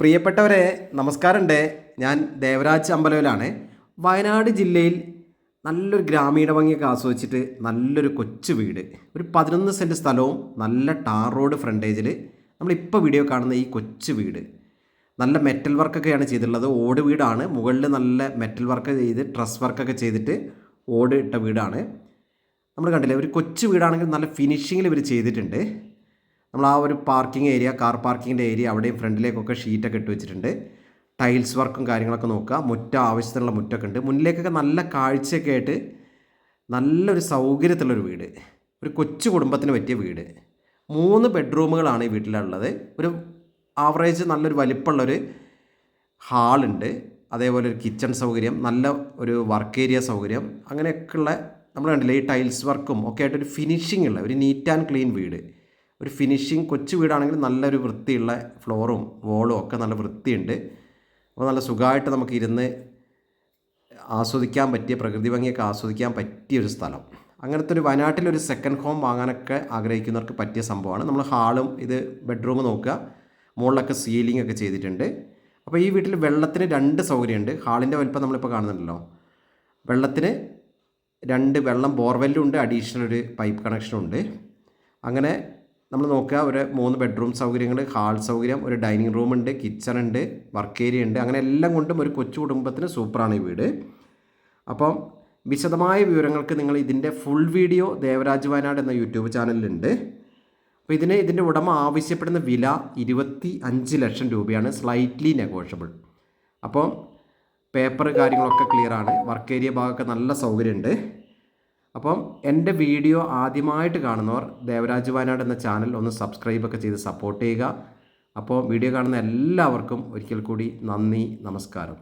പ്രിയപ്പെട്ടവരെ നമസ്കാരമുണ്ട്. ഞാൻ ദേവരാജ് അമ്പലവിലാണ്. വയനാട് ജില്ലയിൽ നല്ലൊരു ഗ്രാമീണ ഭംഗിയൊക്കെ ആസ്വദിച്ചിട്ട് നല്ലൊരു കൊച്ചു വീട്. ഒരു പതിനൊന്ന് സെന്റ് സ്ഥലവും നല്ല ടാർ റോഡ് ഫ്രണ്ടേജിൽ നമ്മളിപ്പോൾ വീഡിയോ കാണുന്ന ഈ കൊച്ചു വീട്. നല്ല മെറ്റൽ വർക്കൊക്കെയാണ് ചെയ്തിട്ടുള്ളത്. ഓട് വീടാണ്. മുകളിൽ നല്ല മെറ്റൽ വർക്ക് ചെയ്ത് ട്രസ് വർക്കൊക്കെ ചെയ്തിട്ട് ഓട് ഇട്ട വീടാണ്. നമ്മൾ കണ്ടില്ലേ ഒരു കൊച്ചു വീടാണെങ്കിൽ നല്ല ഫിനിഷിങ്ങിൽ ഇവർ ചെയ്തിട്ടുണ്ട്. നമ്മൾ ആ ഒരു പാർക്കിംഗ് ഏരിയ കാർ പാർക്കിങ്ങിന്റെ ഏരിയ അവിടെയും ഫ്രണ്ടിലേക്കൊക്കെ ഷീറ്റൊക്കെ ഇട്ട് വെച്ചിട്ടുണ്ട്. ടൈൽസ് വർക്കും കാര്യങ്ങളൊക്കെ നോക്കുക. മുറ്റ ആവശ്യത്തിനുള്ള മുറ്റൊക്കെ ഉണ്ട്. മുന്നിലേക്കൊക്കെ നല്ല കാഴ്ചയൊക്കെ ആയിട്ട് നല്ലൊരു സൗകര്യത്തിലുള്ളൊരു വീട്. ഒരു കൊച്ചു കുടുംബത്തിന് പറ്റിയ വീട്. മൂന്ന് ബെഡ്റൂമുകളാണ് ഈ വീട്ടിലുള്ളത്. ഒരു ആവറേജ് നല്ലൊരു വലിപ്പമുള്ളൊരു ഹാളുണ്ട് അതേപോലെ ഒരു കിച്ചൺ സൗകര്യം നല്ല ഒരു വർക്ക് ഏരിയ സൗകര്യം. അങ്ങനെയൊക്കെയുള്ള നമ്മൾ കണ്ടില്ലേ ഈ ടൈൽസ് വർക്കും ഒക്കെ ആയിട്ടൊരു ഫിനിഷിംഗ് ഉള്ള ഒരു നീറ്റ് ആൻഡ് ക്ലീൻ വീട്. ഒരു ഫിനിഷിങ് കൊച്ചു വീടാണെങ്കിൽ നല്ലൊരു വൃത്തിയുള്ള ഫ്ലോറും വോളും ഒക്കെ നല്ല വൃത്തിയുണ്ട്. അപ്പോൾ നല്ല സുഖമായിട്ട് നമുക്ക് ഇരുന്ന് ആസ്വദിക്കാൻ പറ്റിയ പ്രകൃതി ഭംഗിയൊക്കെ ആസ്വദിക്കാൻ പറ്റിയ ഒരു സ്ഥലം. അങ്ങനത്തെ ഒരു വയനാട്ടിൽ ഒരു സെക്കൻഡ് ഹോം വാങ്ങാനൊക്കെ ആഗ്രഹിക്കുന്നവർക്ക് പറ്റിയ സംഭവമാണ്. നമ്മൾ ഹാളും ഇത് ബെഡ്റൂം നോക്കുക. മുകളിലൊക്കെ സീലിംഗ് ഒക്കെ ചെയ്തിട്ടുണ്ട്. അപ്പോൾ ഈ വീട്ടിൽ വെള്ളത്തിന് രണ്ട് സൗകര്യമുണ്ട്. ഹാളിന്റെ വലിപ്പം നമ്മളിപ്പോൾ കാണുന്നുണ്ടല്ലോ. വെള്ളത്തിന് രണ്ട് വെള്ളം ബോർവെല്ലും ഉണ്ട്. അഡീഷണൽ ഒരു പൈപ്പ് കണക്ഷനും ഉണ്ട്. അങ്ങനെ നമ്മൾ നോക്കുക ഒരു മൂന്ന് ബെഡ്റൂം സൗകര്യങ്ങൾ ഹാൾ സൗകര്യം ഒരു ഡൈനിങ് റൂം ഉണ്ട് കിച്ചൺ ഉണ്ട് വർക്ക് ഏരിയ ഉണ്ട് അങ്ങനെ എല്ലാം കൊണ്ടും ഒരു കൊച്ചു കുടുംബത്തിന് സൂപ്പറാണ് ഈ വീട്. അപ്പം വിശദമായ വിവരങ്ങൾക്ക് നിങ്ങൾ ഇതിന്റെ ഫുൾ വീഡിയോ ദേവരാജ് വയനാട് എന്ന യൂട്യൂബ് ചാനലിലുണ്ട്. അപ്പോൾ ഇതിന് ഇതിന്റെ ഉടമ ആവശ്യപ്പെടുന്ന വില ഇരുപത്തി അഞ്ച് ലക്ഷം രൂപയാണ് സ്ലൈറ്റ്ലി നെഗോഷ്യബിൾ അപ്പം പേപ്പർ കാര്യങ്ങളൊക്കെ ക്ലിയറാണ് വർക്ക് ഏരിയ ഭാഗമൊക്കെ നല്ല സൗകര്യമുണ്ട്. അപ്പം എന്റെ വീഡിയോ ആദ്യമായിട്ട് കാണുന്നവർ ദേവരാജ് വയനാട് എന്ന ചാനൽ ഒന്ന് സബ്സ്ക്രൈബൊക്കെ ചെയ്ത് സപ്പോർട്ട് ചെയ്യുക. അപ്പോൾ വീഡിയോ കാണുന്ന എല്ലാവർക്കും ഒരിക്കൽ കൂടി നന്ദി നമസ്കാരം.